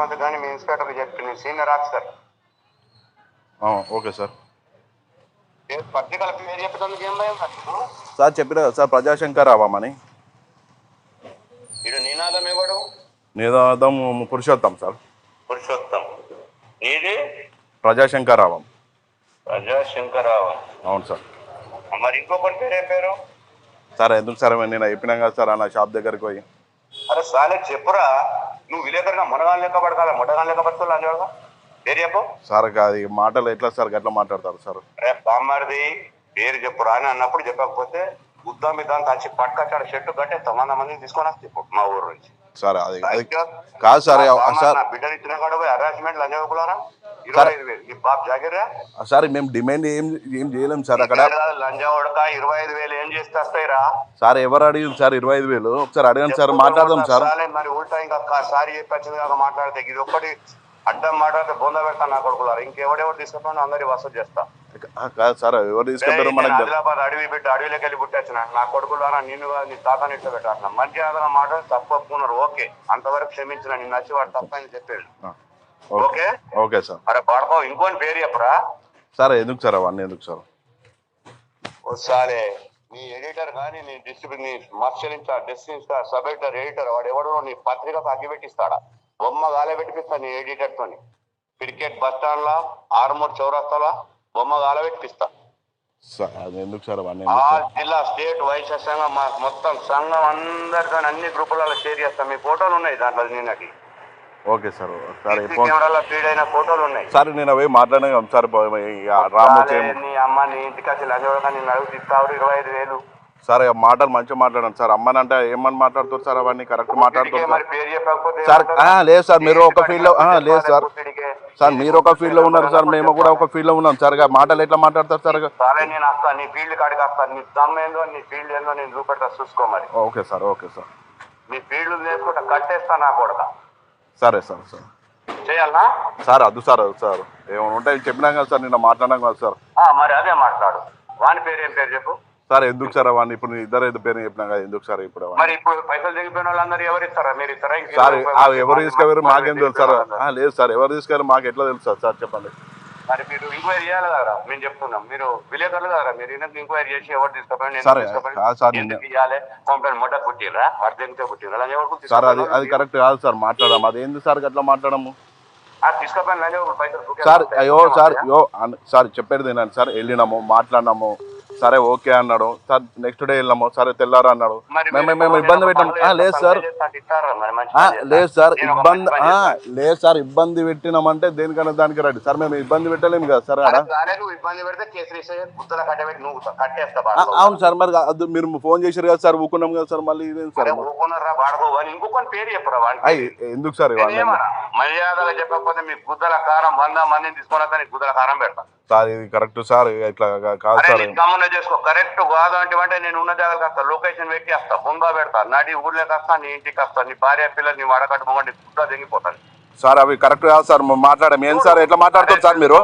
ముఖ్యమంత్రి కానీ మీ ఇన్స్పెక్టర్ చెప్పి నేను సీనియర్ ఆఫీసర్ ఓకే సార్. ఏ పత్రికల పేరు చెప్పేందుకు ఏం భయం నాకు? సార్ చెప్పిన సార్ ప్రజాశంకర్ రావమని నినాదం నినాదం పురుషోత్తం సార్. పురుషోత్తం. నీది? ప్రజాశంకర్ రావం. ప్రజాశంకరావు అవును సార్. మరి ఇంకొకటి పేరు ఏం పేరు? సార్ ఎందుకు సార్ నేను చెప్పినా కదా సార్ అన్న షాప్ దగ్గరికి పోయి. అరే సాలే చెప్పురా. నువ్వు విలేకరుగా మునగాన్ లెక్క పడతావా మునగాన్ లెక్క పడుతుంది అంజోగా పేరు చెప్పు. సార్ అది మాటలు ఎట్లా సార్ గట్లా మాట్లాడతారు సార్? రే బామ్మారిది పేరు చెప్పురా అని అన్నప్పుడు చెప్పకపోతే ఉద్దాం మీద తంచి పట్టుకొచ్చాడు చెట్టు కట్టేస్తాం వంద మందిని తీసుకొని వస్తే మా ఊరు నుంచి. సార్ అది కాదు సార్ బిడ్డని ఇచ్చిన కాడ పోయి హరాస్మెంట్ సార్ మేము డిమాండ్ ఏం ఏం చేయలేం సార్ అక్కడ ఇరవై ఐదు వేలు ఏం చేస్తే వస్తాయిరా? సార్ ఎవరు అడిగింది సార్ ఇరవై ఐదు వేలు? ఒకసారి అడగండి సార్ మాట్లాడదాం సార్. మరి ఉల్టా ఇంకా సారి కాక మాట్లాడితే. ఇది ఒక్కటి అడ్డం మాట్లాడితే బొంద పెడతాను నా కొడుకులారు. ఇంకెవడెవరు తీసుకుంటాను అందరి వసూలు చేస్తా. కాదు సార్ ఎవరు తీసుకెళ్తారో నేను మనకి ఆదిలాబాద్ అడవి బిడ్డ అడవిలోకి వెళ్ళి పుట్టొచ్చిన నా కొడుకులారా నిన్ను కాదు, నీ తాతని ఇట్లా పెట్టాను మర్యాదగా మాట తప్పు ఒప్పుకున్నారు ఓకే అంతవరకు క్షమించిన నిన్ను నచ్చి వాడు తప్పని చెప్పాడు. ఓకే. ఓకే. సార్. అరే పడకో ఇంకోని పేరు చెప్పరా? సార్ ఎందుకు సార్ అవన్నీ ఎందుకు సార్? ఒకసారి నీ ఎడిటర్ కానీ నీ డిస్ట్రిబ్యూట్ నీ desk incharge sub editor editor వాడు ఎవడో నీ పత్రికకు అగ్గిపెట్టిస్తాడా బొమ్మ గాలే పెట్టిపిస్తా నీ ఎడిటర్ తోని క్రికెట్ బస్ స్టాండ్ లా ఆర్మూర్ చౌరస్తాలా బొమ్మ గాలే పెట్టిపిస్తా. సార్ అది ఎందుకు సార్ ఆ? జిల్లా స్టేట్ వైస్ సంఘం మొత్తం సంఘం అందరితో అన్ని గ్రూపులలో షేర్ చేస్తాం. మీ ఫోటోలు ఉన్నాయి దాంట్లో నిన్నటి. ఓకే సార్ సార్ కెమెరాలో ఫీడ్ అయిన ఫోటోలు ఉన్నాయి? సార్ నేను అవి మాట్లాడినా సార్ రాము చాలే, చేయము నీ అమ్మ నీ ఇంటికి అడుగు ఇస్తావు ఇరవై ఐదు వేలు. సార్ మాటలు మంచిగా మాట్లాడండి సార్. అమ్మని అంటే ఏమని మాట్లాడుతారు సార్ అవన్నీ కరెక్ట్ మాట్లాడుతారు చెప్పకపోతే సార్ లేదు సార్ మీరు ఒక ఫీల్డ్లో లేదు సార్. సార్ మీరు ఒక ఫీల్డ్లో ఉన్నారు సార్ మేము కూడా ఒక ఫీల్డ్లో ఉన్నాం సార్. మాటలు ఎట్లా మాట్లాడతారు సార్? సరే నేను వస్తాను నీ ఫీల్డ్ కాడికి వస్తాను నీ దమ్ ఏందో నీ ఫీల్డ్ ఏందో నేను చూపెడతా చూసుకో మరి. Okay sir okay sir. నీ ఫీల్డ్ నేర్చుకుంటా కట్టేస్తా నా కొడక. సరే సార్ సార్. చేయాలనా సార్ అద్దు సార్ అద్దు సార్. ఏమైనా ఉంటే చెప్పినాం కదా సార్ నిన్న మాట్లాడినాం కదా సార్. మరి అదే మాట్లాడు. వాని పేరు ఏం పేరు చెప్పు? సార్ ఎందుకు సార్ అవన్నీ ఇప్పుడు ఇద్దరు ఇద్దరు పేరు చెప్పినాం కదా ఎందుకు సార్ ఇప్పుడు మరి ఇప్పుడు పైసలు దిగిపోయిన వాళ్ళందరూ ఎవరు ఇస్తారా? మీరు ఇస్తారా? సార్ ఎవరు తీసుకెళ్ళారు మాకేం తెలుసు సార్? లేదు సార్ ఎవరు తీసుకెళ్ళారు మాకు ఎట్లా తెలుసు సార్ చెప్పండి. మరి మీరు ఎంక్వైరీ చేయాలి కదా మేము చెప్తున్నాం. మీరు విలేకరులు కదా మీరు ఎందుకు ఎంక్వైరీ చేసి ఎవరు కంప్లైంట్ మొట్ట పుట్టిరా దేనితో పుట్టిరా సార్ అది అది కరెక్ట్ కాదు సార్ మాట్లాడము అది ఏంది సార్ అట్లా మాట్లాడము? సార్? అయ్యో సార్ అయ్యో సార్ చెప్పేది వినండి సార్. వెళ్ళినాము మాట్లాడినాము. సరే ఓకే అన్నాడు. సార్ నెక్స్ట్ డే వెళ్ళాము. సరే తెల్లారా అన్నాడు. మేము మేము ఇబ్బంది పెట్టాము లేదు సార్. లేదు సార్. ఇబ్బంది. లేదు సార్. ఇబ్బంది పెట్టినామంటే దేనికన్నా దానికి రండి. సార్ మేము ఇబ్బంది పెట్టలేము కదా సార్. అవును సార్. మరి అది మీరు ఫోన్ చేశారు కదా సార్. ఊకున్నాం కదా సార్. మళ్ళీ ఇదేం సార్ ఎందుకు సార్ మర్యాదగా చెప్పకపోతే మీ గుద్దల కారం వంద మందిని తీసుకొని వస్తా నీకు గుద్దల కారం పెడతా. సార్ ఇది కరెక్ట్ సార్ ఇట్లా కాదు సార్. గమనం చేసుకో. కరెక్ట్ కాదు అంటే అంటే నేను ఉన్న జాగ్రత్త వస్తా. లొకేషన్ పెట్టి వస్తా బొంగా పెడతా. నడి ఊర్లోకి వస్తా నీ ఇంటికి వస్తా. నీ భార్య పిల్లలు నీ వాడకట్టు మొగండి గుద్ద దిగిపోతాను సార్ అవి కరెక్ట్ కాదు సార్. మాట్లాడము ఏం సార్? ఎట్లా మాట్లాడుతారు సార్ మీరు?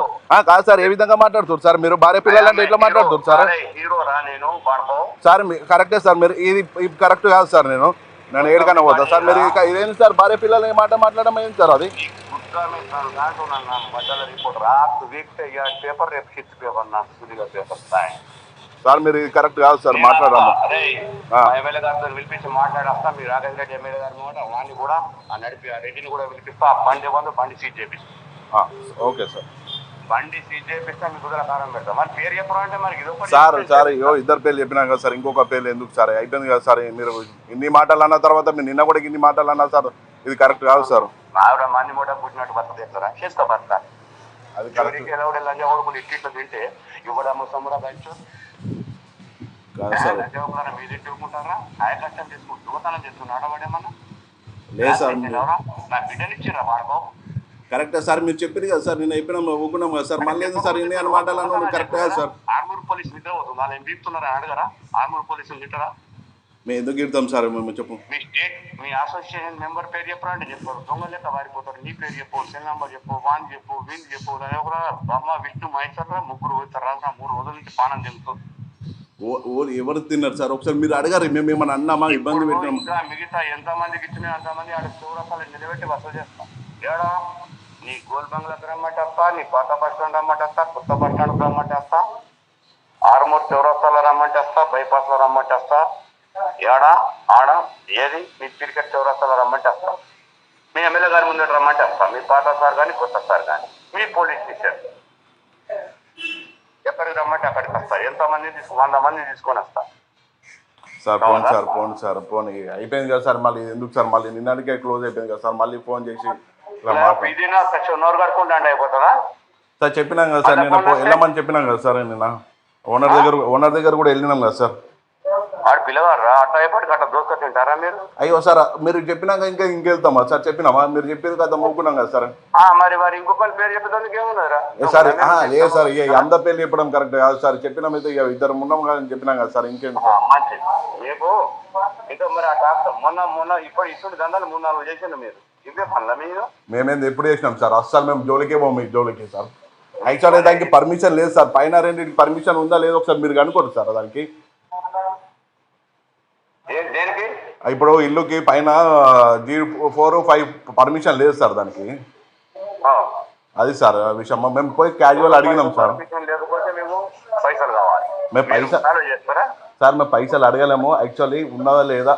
కాదు సార్ ఏ విధంగా మాట్లాడుతారు సార్ మీరు? భార్య పిల్లలంటే ఎట్లా మాట్లాడుతారు సార్? హీరో రా నేను బాడుకో సార్ కరెక్టే సార్ మీరు? ఇది కరెక్ట్ కాదు సార్ నేను. నేను ఏడికన్నా పోతా. సార్ మీరు ఇక ఇదేంటి సార్? భార్య పిల్లలు ఏ మాట మాట్లాడడం ఏంటి సార్ అది? నన్ను మధ్యలో రిపోర్ట్ రాత్రి వీక్ పేపర్ సార్ మీరు ఇది కరెక్ట్ కాదు సార్ మాట్లాడము అరే ఆ. మా ఎమ్మెల్యే గారితో పిలిపించి మాట్లాడేస్తా మీ రాకేష్ రెడ్డి ఎమ్మెల్యే గారిని కూడా వాడిని కూడా ఆ నడిపి ఆ రెడ్డిని కూడా పిలిపిస్తా బండి బంధు బండి సీట్ చేపిస్తా. Okay sir. బండి సీట్ చేపిస్తా మీ కుదర కారం పెడతా. మరి పేరు అంటే మరి ఇది సార్ సార్ అయ్యో ఇద్దరు పేర్లు చెప్పినాం కదా సార్ ఇంకొక పేర్లు ఎందుకు సార్? అయిపోయింది కదా సార్ మీరు ఇన్ని మాటలు అన్న తర్వాత మీరు నిన్న కూడా ఇన్ని మాటలు అన్నారు సార్ ఇది కరెక్ట్ కాదు సార్. చేసుకో భర్త. అది కరెక్ట్. ఎవరికి ఎలా లంజ కొడుకుని ఇట్టిట్లో తింటే ఇవ్వడము సమురా పెంచు కాదు సార్. లంజ కొడుకుని మీరు ఇట్టుకుంటారా ఆయ కష్టం చేసుకుంటూ దూతనం చేస్తున్నాడు. వాడేమన్నా లేదు సార్ ఎవరా నా బిడ్డనిచ్చిరా వాడుకో కరెక్టే సార్ మీరు చెప్పింది కదా సార్ నేను అయిపోయినాం ఊకున్నాం కదా సార్ మళ్ళీ సార్ ఇన్ని అని మాటలు అన్నాను కరెక్ట్ కాదు సార్. ఆర్మూర్ పోలీస్ నిద్ర పోతుంది వాళ్ళు ఏం బీపుతున్నారా? అడగరా? ఆర్మూర్ పోలీసులు తింటారా? మేము ఎందుకు ఇడతాం సార్ మేము చెప్పు మీ స్టేట్ మీ అసోసియేషన్ మెంబర్ పేరు చెప్పరా అంటే చెప్పారు దొంగ లెక్క వారిపోతారు. నీ పేరు చెప్పు సెల్ నంబర్ చెప్పు వాన్ చెప్పు వీన్ చెప్పు దాని కూడా బ్రహ్మ విష్ణు మహేశ్వర ముగ్గురు పోతారు. రాసిన మూడు రోజుల నుంచి పానం ఓ- ఎవరు తిన్నారు సార్? ఒకసారి మీరు అడగారు మేము ఏమన్నా అన్నామా? ఇబ్బంది పెట్టినామా? ఇంకా మిగతా ఎంత మందికి ఇచ్చినా అంత మంది ఆడ చౌరసాలు నిలబెట్టి వసూలు చేస్తాం. ఏడా? నీ గోల్ బంగ్లాకి రమ్మంటేస్తా నీ పాత బస్ స్టాండ్ రమ్మంటేస్తా కొత్త బస్ స్టాండ్ రమ్మంటేస్తా ఆరుమూరు చౌరస్తాలో రమ్మంటేస్తా బైపాస్లో రమ్మంటేస్తా ఏడా? ఆడ? ఏది? మీ క్రికెట్ చౌరస్తాలో రమ్మంటేస్తా మీ ఎమ్మెల్యే గారి ముందు రమ్మంటేస్తా మీ పాత సార్ కానీ కొత్త సార్ కానీ మీ పోలీస్ స్టేషన్. ఎక్కడికి రమ్మంటే అక్కడికి వస్తా. ఎంతమంది తీసుకు వంద మంది తీసుకొని వస్తా. Sir phone sir phone sir phone అయిపోయింది కదా సార్ మళ్ళీ ఎందుకు సార్ మళ్ళీ నిన్నటికే క్లోజ్ అయిపోయింది కదా సార్ మళ్ళీ ఫోన్ చేసి నోరు కట్టుకుంటా అయిపోతుందా? సార్ చెప్పినాం కదా సార్ నిన్న పో- వెళ్ళమని చెప్పినాం కదా సార్ నిన్న. ఓనర్ దగ్గర ఓనర్ దగ్గర కూడా వెళ్ళినాం కదా సార్. ఆడు పిల్లవారా అట్లా అయిపోయి అట్లా దోసుకొని తింటారా మీరు? అయ్యో సార్ మీరు చెప్పినాక ఇంకా ఇంకెళ్తామా? సార్ చెప్పినామా? మీరు చెప్పేది కదా మొక్కున్నాం కదా సార్. మరి మరి ఇంకొకరి పేరు ఏ సార్ లేదు సార్ ఇక అందరి పేర్లు చెప్పడం కరెక్ట్ కాదు సార్. చెప్పినాం అయితే ఇక ఇద్దరు ఉన్నాం కదా అని చెప్పినాం కదా సార్ ఇంకేం ఆ, మంచిది. మీకు ఇంకా మరి ఆ మొన్న మొన్న ఇప్పుడు ఇటువంటి దందాలు మూడు నాలుగు చేసిండు మీరు. ఇవే పనుల మీరు? మేమేంది ఎప్పుడు చేసినాం సార్? అస్సలు మేము జోలికే పోము మీ జోలికి సార్. యాక్చువల్లీ దానికి పర్మిషన్ లేదు సార్. పైన రెండింటికి పర్మిషన్ ఉందా లేదో ఒకసారి మీరు కనుకోండి సార్ దానికి ఏ- దేనికి ఇప్పుడు ఇల్లుకి పైన జీ ఫోర్ ఫైవ్ పర్మిషన్ లేదు సార్ దానికి. అది సార్ విషయం. మేము పోయి క్యాజువల్ అడిగినాం సార్. మేము పైసలు మేము సార్ మేము పైసలు అడగలేము. యాక్చువల్లీ ఉన్నదా లేదా?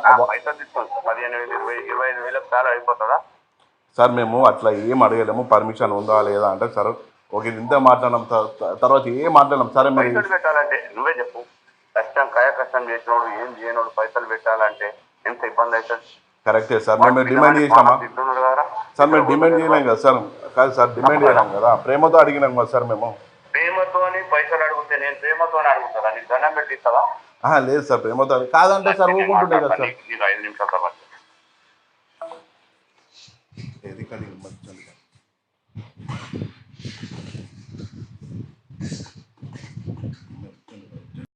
సార్. మేము అట్లా ఏం అడగలేము. పర్మిషన్ ఉందా లేదా అంటే సార్ ఒక ఇంత త- తర్వాత ఏం మాట్లాడినాం? సరే మరి పైసలు పెట్టాలంటే నువ్వే చెప్పు. కష్టం కాయ కష్టం చేసినోడు ఏం చేయనోడు పైసలు పెట్టాలంటే ఎంత ఇబ్బంది అవుతుంది కరెక్టే సార్ మేము డిమాండ్ చేసినామా? సార్ మేము డిమాండ్ చేయలేం కదా సార్. కాదు సార్ డిమాండ్ చేయలేం కదా. ప్రేమతో అడిగినాం కదా సార్ మేము. ప్రేమతోని పైసలు అడిగితే నేను ప్రేమతోని అడుగుతారా? నీకు దండం పెట్టిస్తావా ఆహా, లేదు సార్ ప్రేమతో కాదంటే సార్ ఊరుకుంటుండే కదా సార్. నీకు ఐదు నిమిషాల తర్వాత. ఏది మర్చిపోయింది.